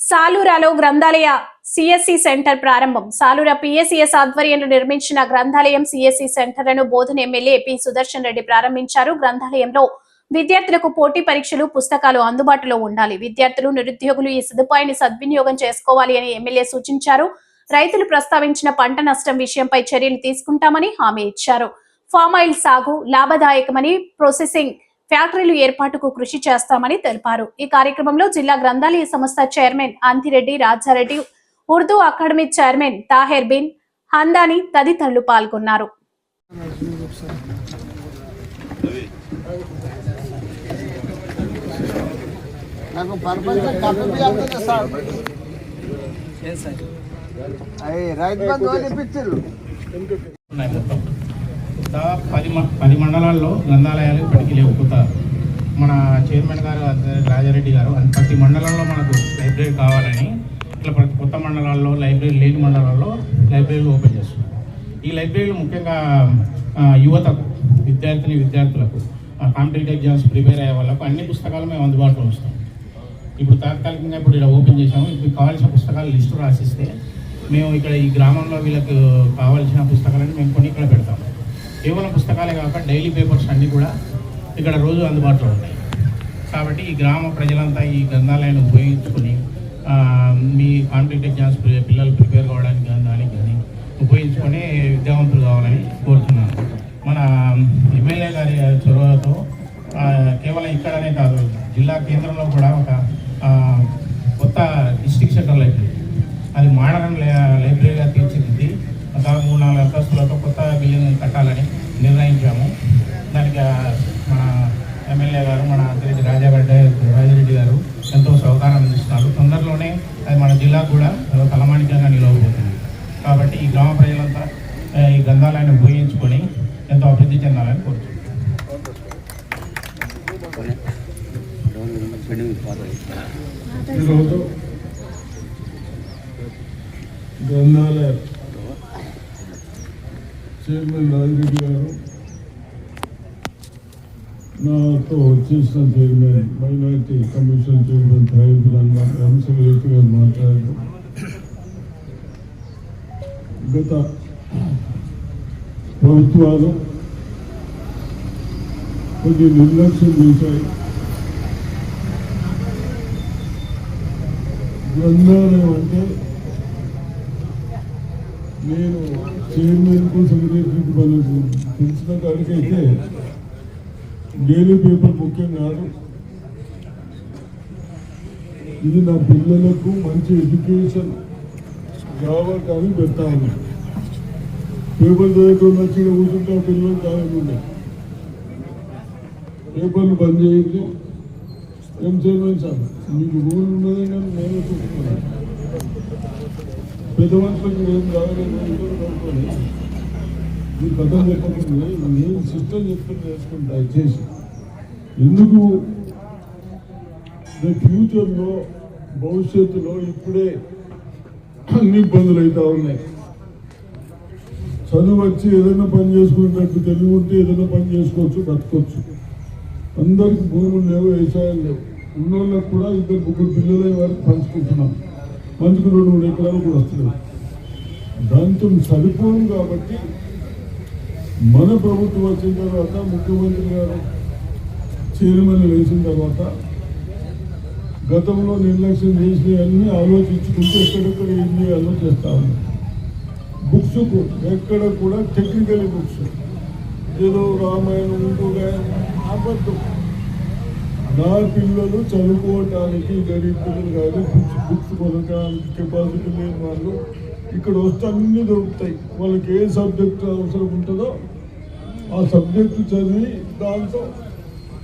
సాలూరాలో గ్రంథాలయ CSC centre ప్రారంభం. Salura PSCS ఆధ్వర్యంలో నిర్మించిన గ్రంథాలయం సిఎస్సి సెంటర్లను బోధన ఎమ్మెల్యే పి. సుదర్శన్ రెడ్డి ప్రారంభించారు. గ్రంథాలయంలో విద్యార్థులకు పోటీ పరీక్షలు పుస్తకాలు అందుబాటులో ఉండాలి. విద్యార్థులు నిరుద్యోగులు ఈ సదుపాయాన్ని సద్వినియోగం చేసుకోవాలి అని ఎమ్మెల్యే సూచించారు. రైతులు ప్రస్తావించిన పంట నష్టం విషయంపై చర్యలు తీసుకుంటామని హామీ ఇచ్చారు. ఫామ్ ఆయిల్ సాగు లాభదాయకమని ప్రాసెసింగ్ ఫ్యాక్టరీలు ఏర్పాటుకు కృషి చేస్తామని తెలిపారు. ఈ కార్యక్రమంలో జిల్లా గ్రంథాలయ సంస్థ chairman Antireddy Rajareddy Urdu academy chairman Taher Bin Hamdani తదితరులు పాల్గొన్నారు. నాకు సార్? రైతు బంధు దాదాపు పది మ- పది మండలాల్లో గ్రంథాలయాలు ఇప్పటికీ లేవు. కొత్త మన చైర్మన్ గారు రాజారెడ్డి గారు ప్రతి మండలంలో మనకు లైబ్రరీ కావాలని ఇట్లా ప్రతి కొత్త మండలాల్లో లైబ్రరీ లేని మండలాల్లో లైబ్రరీలు ఓపెన్ చేస్తున్నారు. ఈ లైబ్రరీలు ముఖ్యంగా యువతకు విద్యార్థిని విద్యార్థులకు కాంపిటేటివ్ ఎగ్జామ్స్ ప్రిపేర్ అయ్యే వాళ్ళకు అన్ని పుస్తకాలు మేము అందుబాటులో ఉంచుతాం. ఇప్పుడు తాత్కాలికంగా ఇప్పుడు ఇక్కడ ఓపెన్ చేసాము ఇప్పుడు కావాల్సిన పుస్తకాలు లిస్టు రాసిస్తే మేము ఇక్కడ ఈ గ్రామంలో వీళ్ళకు కావాల్సిన పుస్తకాలను మేము కొని కేవలం పుస్తకాలే కాక డైలీ పేపర్స్ అన్నీ కూడా ఇక్కడ రోజు అందుబాటులో ఉంటాయి. కాబట్టి ఈ గ్రామ ప్రజలంతా ఈ గ్రంథాలయాన్ని ఉపయోగించుకొని మీ కాంపిటేటివ్ ఎగ్జామ్స్ పిల్లలు ప్రిపేర్ కావడానికి కానీ దానికి కానీ ఉపయోగించుకొని విద్యావంతులు కావాలని కోరుతున్నాను. మన ఎమ్మెల్యే గారి చొరవతో కేవలం ఇక్కడనే కాదు జిల్లా కేంద్రంలో కూడా ఒక కొత్త డిస్ట్రిక్ట్ సెంటర్ లైబ్రరీ అది మోడర్న్ లైబ్రరీగా తీర్చిదిద్ది దాదాపు మూడు నాలుగు అంతస్తులతో కొత్త బిల్డింగ్ కట్టాలని నిర్ణయించాము దానికి ఆ, మన ఎమ్మెల్యే గారు మన అంతరెడ్డి రాజారెడ్డి రాజారెడ్డి గారు ఎంతో సహకారం అందిస్తున్నారు తొందరలోనే అది మన జిల్లాకు కూడా ఒక తలమానికంగా నిలవబోతుంది. కాబట్టి ఈ గ్రామ ప్రజలంతా ఈ గ్రంథాలయాన్ని ఉపయోగించుకొని ఎంతో అభివృద్ధి చెందాలని కోరుతున్నాను ఈరోజు గ్రంథాలయ చైర్మన్ రాజరెడ్డి గారు నాతో వచ్చేసిన chairman minority commission chairman Taib Vamsaveti గారు మాట్లాడారు గత ప్రభుత్వాలు కొన్ని నిర్లక్ష్యం చేశాయి. గ్రంథాలయం అంటే నేను చైర్మన్కు సెక్రటరీకి మనకు తెలిసిన కాడికైతే డైలీ పేపర్ ముఖ్యం కాదు. ఇది నా పిల్లలకు మంచి ఎడ్యుకేషన్ కావాలని పెడతాను పేపర్ చదువుకుని వచ్చి కూర్చుంటా పిల్లలు కావాలి పేపర్లు బంద్ చేయండి ఏం చేయమని సార్. మీకు రూల్ ఉన్నది కానీ నేను చూసుకున్నాను పెద్ద మనుషులకు ఏం కావాలి మీ కథం చెప్పకుండా నేను సిస్టమ్ చెప్తున్నా చేసుకుంటా దయచేసి ఎందుకు ఫ్యూచర్లో భవిష్యత్తులో ఇప్పుడే అన్ని ఇబ్బందులు అవుతా ఉన్నాయి. చదువు వచ్చి ఏదైనా పని చేసుకునేటట్టు తెలివి ఉంటే ఏదైనా పని చేసుకోవచ్చు బతకొచ్చు. అందరికి భూములు లేవు వ్యవసాయం లేవు. ఉన్నోళ్ళకి కూడా ఇద్దరు ముగ్గురు పిల్లలే వారికి పంచుకుంటున్నాం. మంచికి రెండు మూడు ఎకరాలు కూడా వస్తున్నాయి దాంతో సరిపోను కాబట్టి మన ప్రభుత్వం వచ్చిన తర్వాత ముఖ్యమంత్రి గారు చైర్మన్ వేసిన తర్వాత గతంలో నిర్లక్ష్యం చేసినవన్నీ ఆలోచించుకుంటూ ఎక్కడెక్కడ ఏం చేయాలో చేస్తా ఉన్నాం. బుక్స్ ఎక్కడ కూడా టెక్నికల్ బుక్స్ ఏదో రామాయణం ఇంకొక అబద్ధం. నా పిల్లలు చదువుకోవటానికి గరీబ్ పిల్లలు కాదు బుక్స్ బుక్స్ కొనడానికి కెపాసిటీ లేని వాళ్ళు ఇక్కడ వస్తే అన్నీ దొరుకుతాయి. వాళ్ళకి ఏ సబ్జెక్ట్ అవసరం ఉంటుందో ఆ సబ్జెక్టు చదివి దాంతో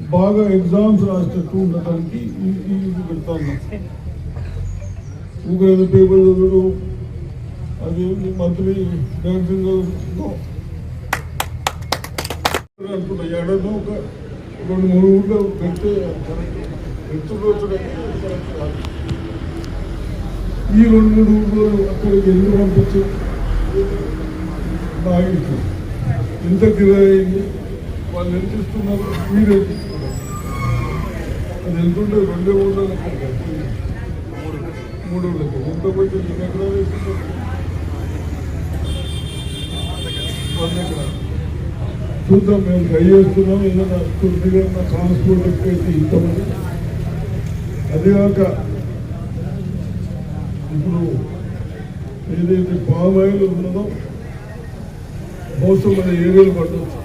బాగా ఎగ్జామ్స్ రాసేటట్టు ఉండటానికి ఈ- ఈ ఇది పెడతాను. పేపర్ చదువుడు. అది మంత్లీ డాన్సింగ్ అనుకుంటా ఏడాది ఒక రెండు మూడు ఊళ్ళో పెడితే ఈ రెండు మూడు ఊళ్ళో అక్కడికి ఎందుకు పంపించి? బాగా ఇంత ఎంత అయింది. వాళ్ళు ఏం చేస్తున్నారు? మీరు ఎంత ఇస్తున్నారు అది ఎంత ఉంటుంది రెండే ఊళ్ళో మూడు లెక్క ఎంత పోతే ఎన్ని ఎకరాలు వేస్తున్నారు? వంద ఎకరాలు. చూద్దాం మేము ట్రై చేస్తున్నాం. ఏదైనా కొద్దిగా నా ట్రాన్స్పోర్ట్ ఎక్కువైతే ఇంతమంది అదేగాక ఇప్పుడు ఏదైతే పామ్ ఆయిల్ ఉన్నదో బహుశా మన ఏరియాలు పట్టవచ్చు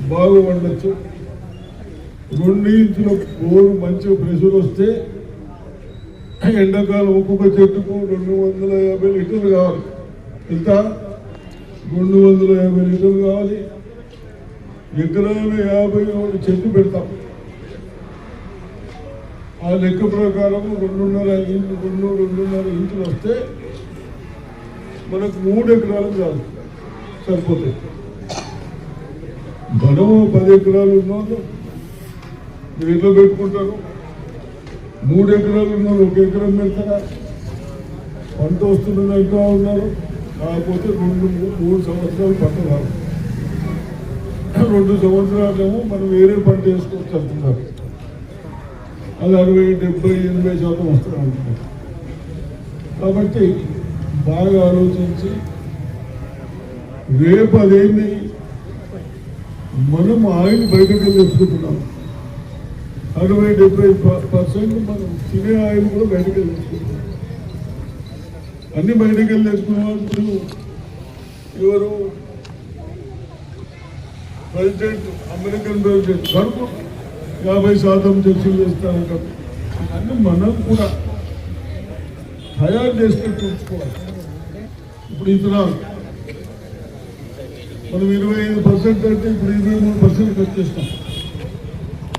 బాగు పండొచ్చు రెండు ఇంచుల బోరు మంచిగా ప్రెషర్ వస్తే ఎండాకాలం ఒక్కొక్క చెట్టుకు రెండు వందల యాభై లీటర్లు కావాలి. ఎంత? రెండు వందల యాభై లీటర్లు కావాలి. ఎకరాలు యాభై ఒకటి చెట్టు పెడతాం. ఆ లెక్క ప్రకారం రెండున్నర ఇంచు రెండు రెండున్నర ఇంచులు వస్తే మనకు మూడు ఎకరాలు కాదు సరిపోతాయి. మనము పది ఎకరాలు ఉన్నాను మీరు ఎట్లా పెట్టుకుంటారు. మూడు ఎకరాలు ఉన్నారు ఒక ఎకరం పెడతారా? పంట వస్తున్న అంటూ ఉన్నారు. కాకపోతే రెండు మూడు సంవత్సరాలు పంట రాదు. రెండు సంవత్సరాలేమో మనం వేరే పంట వేసుకొని అంటున్నారు అది అరవై డెబ్బై ఎనభై శాతం వస్తుంది కాబట్టి బాగా ఆలోచించి రేపు అదేమి మనం ఆయిల్ బయటకు తెచ్చుకుంటున్నాం అరవై డెబ్బై పర్సెంట్ మనం తినే ఆయిల్ కూడా బయటకు తెచ్చుకుంటున్నాం అన్ని బయటకు వెళ్ళి తెచ్చుకున్నప్పుడు ఎవరు? President American president. కడుపు యాభై శాతం చర్చలు చేస్తారంటారు అన్ని మనం కూడా తయారు చేసుకొని చూసుకోవాలి ఇప్పుడు ఇతరాలు మనం ఇరవై ఐదు పర్సెంట్ అంటే ఇప్పుడు ఇరవై మూడు పర్సెంట్ కట్ చేస్తాం.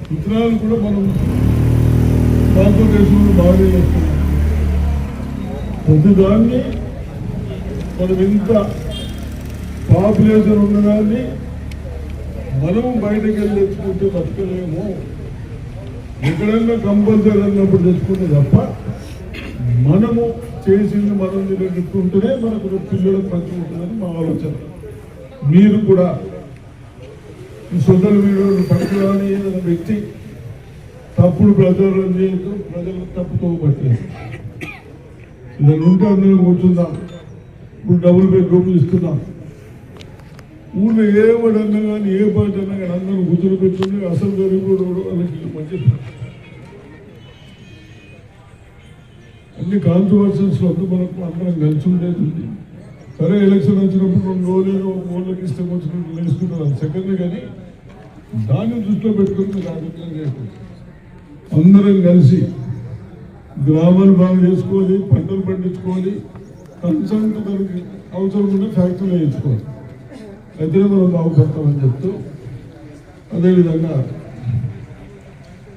విత్తనాలు కూడా మనం భారతదేశంలో బాగా చేస్తున్నాం ప్రతిదాన్ని మనం ఇంత పాపులేషన్ ఉన్నదాన్ని మనం బయటకు వెళ్ళి తెచ్చుకుంటే బతకలేము. ఎక్కడన్నా కంపల్సరీ అన్నప్పుడు తెచ్చుకుంటే తప్ప మనము చేసింది మనం నిలబెట్టుకుంటేనే మనకు పిల్లలకు మంచిగా ఉంటుందని మా ఆలోచన. మీరు కూడా ఈ సోదరు వీడియోలు పట్టుకోవాలని ఏదైనా వ్యక్తి తప్పుడు ప్రచారం చేయొద్దు ప్రజలకు తప్పుతో పట్టలేదు ఇలా ఉంటే అందరం కూర్చుందాం. ఇప్పుడు డబుల్ బెడ్రూమ్లు ఇస్తున్నాం. ఊళ్ళో ఏ వాడు అన్నా కానీ ఏ పార్టీ అన్నా కానీ అందరూ కూర్చొని పెట్టుకుని అసలు గరీబుడు వాళ్ళకి మంచిది అన్ని కాంట్రవర్సీస్ వద్దు మనకు అందరం కలిసి ఉండేది ఉంది. సరే ఎలక్షన్ వచ్చినప్పుడు రెండు రోజులు మూలకి ఇష్టం వచ్చినట్టు వేసుకుంటారు సెకండ్ కానీ దాన్ని దృష్టిలో పెట్టుకుని రాజకీయం ఆలోచన అందరం కలిసి గ్రామాలు బాగా చేసుకోవాలి పంటలు పండించుకోవాలి కన్సల్ట్ దానికి అవసరం ఉంటే ఫ్యాక్టరీలో వేయించుకోవాలి. అయితే మనం బాగుపడతామని చెప్తూ అదేవిధంగా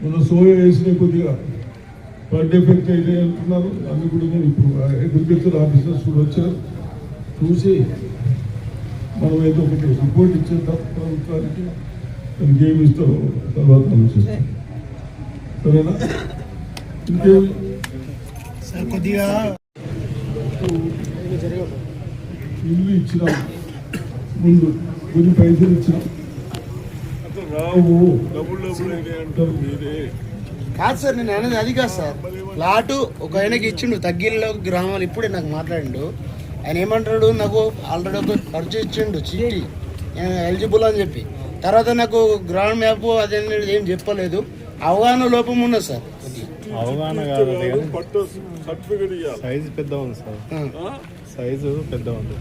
మన సోయా వేసిన కొద్దిగా బర్త్ ఎఫెక్ట్ అయితే అంటున్నారు. అది కూడా నేను ఇప్పుడు అగ్రికల్చర్ ఆఫీసర్స్ కూడా వచ్చారు. చూసి మనం ఏదో ఒకటి రిపోర్ట్ ఇచ్చేద్దాం. ప్రభుత్వానికి దానికి ఏమి ఇస్తారో తర్వాత ఆలోచిస్తాం సరేనా? ఇంకేమి సార్ కొద్దిగా ఇల్లు ఇచ్చినాం ముందు కొన్ని పైసలు ఇచ్చినాం. రావు కాదు సార్ నేను అనేది అది కాదు సార్. ప్లాటు ఒక ఆయనకి ఇచ్చిండు తగ్గిల్లో గ్రామాలు ఇప్పుడే నాకు మాట్లాడిండు. ఆయన ఏమంటాడు? నాకు ఆల్రెడీ ఒక ఖర్చు ఇచ్చిండు చీటీ. నేను ఎలిజిబుల్ అని చెప్పి. తర్వాత నాకు గ్రౌండ్ మ్యాప్ అదే ఏం చెప్పలేదు. అవగాహన లోపం ఉన్నది సార్. అవగాహన కాదు సైజు పెద్ద ఉంది సార్. ఆ. సైజు పెద్ద ఉంది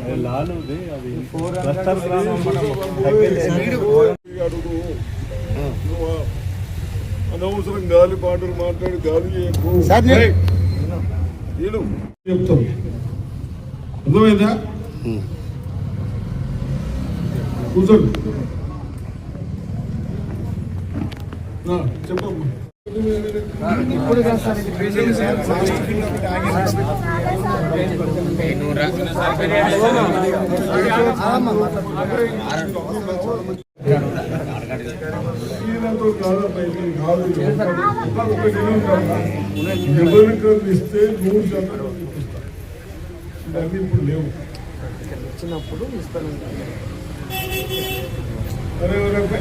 అది లాలుది అది అనవసరం గాలి పాటలు మాట్లాడి గాలి చెప్తాం. అర్థమైందా? కూర్చోండి. చెప్పమ్మా. ఈయనతో ఇస్తే నూరు శాతం. ఇవన్నీ ఇప్పుడు లేవు. ఎవరబ్బా?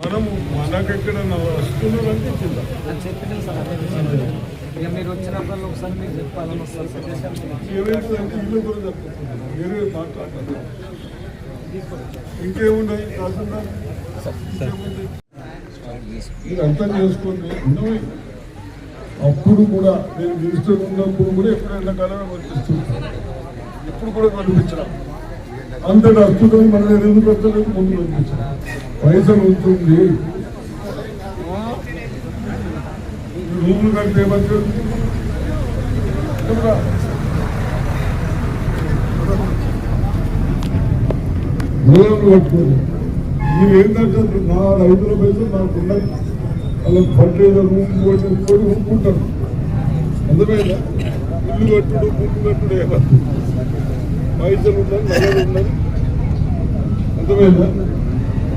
మనము మనకెక్కడ వస్తువులు అంటే ఇచ్చిందా ఇక మీరు వచ్చినప్పుడు ఒకసారి మీకు చెప్పాలని వస్తారు సార్ ఏమైందంటే ఇల్లు కూడా తప్పుతుంది వేరే మాట్లాడతారు. ఇంకేమున్నాయి కాకుండా? మీరు అర్థం చేసుకోండి. అప్పుడు కూడా నేను మినిస్టర్ ఉన్నప్పుడు కూడా ఎప్పుడైనా కాలమే కనిపిస్తుంది ఇప్పుడు కూడా కనిపించడం అంతటి అద్భుతం మన దగ్గర ఎందుకు పెట్టలేదు ముందు కనిపించడం పైసలు ఉంటుంది. రూములు కడితే ఏమంటారు చెప్పురా. మూలం పట్టుకోండి ఏంటంటే నా రైతుల పైసలు నాకు ఉండదు. వాళ్ళకి పట్టేదో రూమ్ కొట్టి పోయి ఊపుకుంటారు అందుకైనా ఇల్లు కట్టుడు ముక్కు కట్టుడు ఏమద్దు పైసలు ఉండాలి నగలు ఉండాలి. అందుకైనా